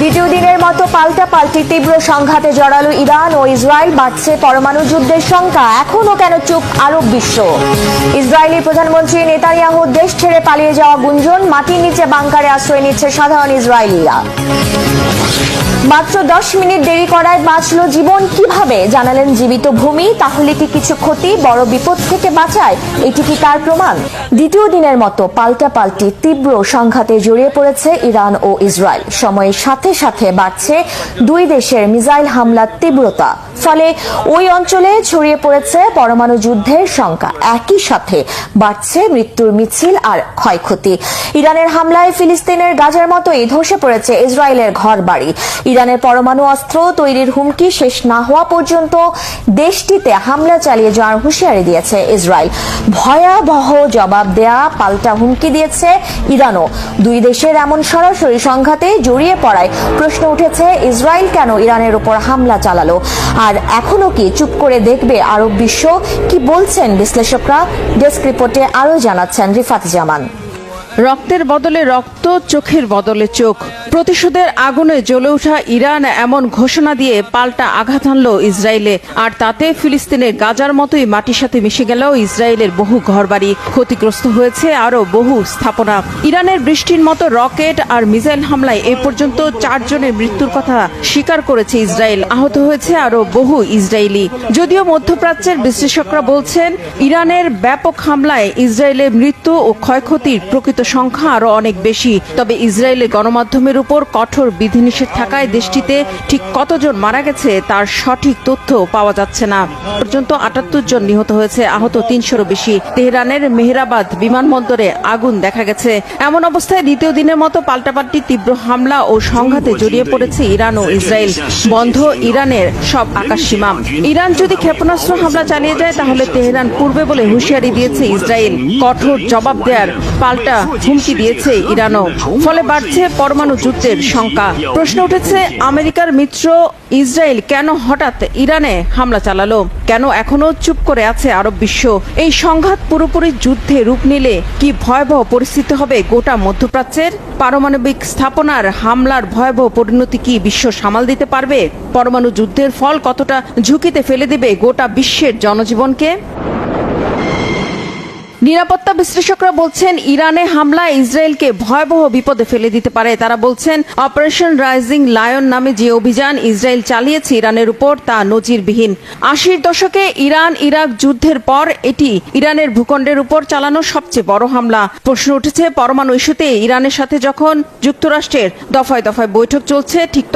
দ্বিতীয় দিনের মতো পাল্টা পাল্টি, তীব্র সংঘাতে জড়ালো ইরান ও ইসরায়েল, বাড়ছে পরমাণু যুদ্ধের শঙ্কা এখনও কেন চুপ? আরব বিশ্ব। ইসরায়েলি প্রধানমন্ত্রী নেতানিয়াহু দেশ ছেড়ে পালিয়ে যাওয়া গুঞ্জন, মাটির নিচে বাংকারে আশ্রয় নিচ্ছে সাধারণ ইসরায়েলিরা। মাত্র দশ মিনিট দেরি করায় বাঁচল জীবন কীভাবে? জানালেন জীবিত ভূমি, তাহলে কি কিছু ক্ষতি? বড় বিপদ থেকে বাঁচায়? এটি কি তার প্রমাণ? দ্বিতীয় দিনের মতো পাল্টা পাল্টি, তীব্র সংঘাতে জড়িয়ে পড়েছে ইরান ও ইসরায়েল। সময়ের সাথে সাথে বাড়ছে দুই দেশের মিসাইল হামলার তীব্রতা। ফলে ওই অঞ্চলে ছড়িয়ে পড়েছে পরমাণু যুদ্ধের শঙ্কা একই সাথে বাড়ছে মৃত্যুর মিছিল আর ক্ষয়ক্ষতি। ইরানের হামলায় ফিলিস্তিনের গাজার মতোই ধসে পড়েছে ইসরায়েলের ঘরবাড়ি। ইরানের পরমাণু অস্ত্র তৈরির হুমকি শেষ না হওয়া পর্যন্ত দেশটিতে হামলা চালিয়ে যাওয়ার হুঁশিয়ারি দিয়েছে ইসরায়েল। ভয়াবহ জবাব দেয়া পাল্টা হুমকি দিয়েছে ইরানও। দুই দেশের এমন সরাসরি সংঘাতে জড়িয়ে পড়ায় প্রশ্ন উঠেছে, ইসরায়েল কেন ইরানের উপর হামলা চালালো? আর এখনও কি? চুপ করে দেখবে আরব বিশ্ব। কি বলছেন বিশ্লেষকরা? ডেস্ক রিপোর্টে আরও জানাচ্ছেন রিফাত জামান। রক্তের বদলে রক্ত, চোখের বদলে চোখ। প্রতিশোধের আগুনে জ্বলে ওঠা ইরান এমন ঘোষণা দিয়ে পাল্টা আঘাত হানল ইসরায়েলে। আর তাতে ফিলিস্তিনের গাজার মতোই মাটির সাথে মিশে গেল ইসরায়েলের বহু ঘরবাড়ি। ক্ষতিগ্রস্ত হয়েছে আরও বহু স্থাপনা। ইরানের বৃষ্টির মতো রকেট আর মিসাইল হামলায় এ পর্যন্ত চারজনের মৃত্যুর কথা স্বীকার করেছে ইসরায়েল। আহত হয়েছে আরও বহু ইসরায়েলি। যদিও মধ্যপ্রাচ্যের বিশ্লেষকরা বলছেন, ইরানের ব্যাপক হামলায় ইসরায়েলের মৃত্যু ও ক্ষয়ক্ষতির প্রকৃত সংখ্যা আরও অনেক বেশি। তবে ইসরায়েলের গণমাধ্যমের উপর কঠোর বিধিনিষেধ থাকায় দেশটিতে ঠিক কতজন মারা গেছে তার সঠিক তথ্য পাওয়া যাচ্ছে না। পর্যন্ত আটাত্তর জন নিহত হয়েছে, আহত তিনশোরও বেশি। তেহরানের মেহরাবাদ বিমানবন্দরে আগুন দেখা গেছে। এমন অবস্থায় দ্বিতীয় দিনের মতো পাল্টাপাল্টি তীব্র হামলা ও সংঘাতে জড়িয়ে পড়েছে ইরান ও ইসরায়েল। বন্ধ ইরানের সব আকাশ সীমা। ইরান যদি ক্ষেপণাস্ত্র হামলা চালিয়ে যায়, তাহলে তেহরান পূর্বে বলে হুঁশিয়ারি দিয়েছে ইসরায়েল। কঠোর জবাব দেয়ার পাল্টা হুমকি দিয়েছে ইরানও। ফলে বাড়ছে পরমাণু যুদ্ধের শঙ্কা প্রশ্ন উঠেছে, আমেরিকার মিত্র ইসরায়েল কেন হঠাৎ ইরানে হামলা চালালো? কেন এখনও চুপ করে আছে আরব বিশ্ব? এই সংঘাত পুরোপুরি যুদ্ধে রূপ নিলে কি ভয়াবহ পরিস্থিতি হবে গোটা মধ্যপ্রাচ্যের? পারমাণবিক স্থাপনার হামলার ভয়াবহ পরিণতি কি বিশ্ব সামাল দিতে পারবে? পরমাণু যুদ্ধের ফল কতটা ঝুঁকিতে ফেলে দেবে গোটা বিশ্বের জনজীবনকে? নিরাপত্তা বিশ্লেষকরা বলছেন, ইরানে হামলা ইসরায়েলকে ভয়াবহ বিপদে ফেলে দিতে পারে। তারা বলছেন, অপারেশন রাইজিং লায়ন নামে যে অভিযান ইসরায়েল চালিয়েছে ইরানের উপর, তা নজিরবিহীন। আশির দশকে ইরান ইরাক যুদ্ধের পর এটি ইরানের ভূখণ্ডের উপর চালানো সবচেয়ে বড় হামলা। প্রশ্ন উঠেছে, পরমাণু ইস্যুতে ইরানের সাথে যখন যুক্তরাষ্ট্রের দফায় দফায় বৈঠক চলছে, ঠিক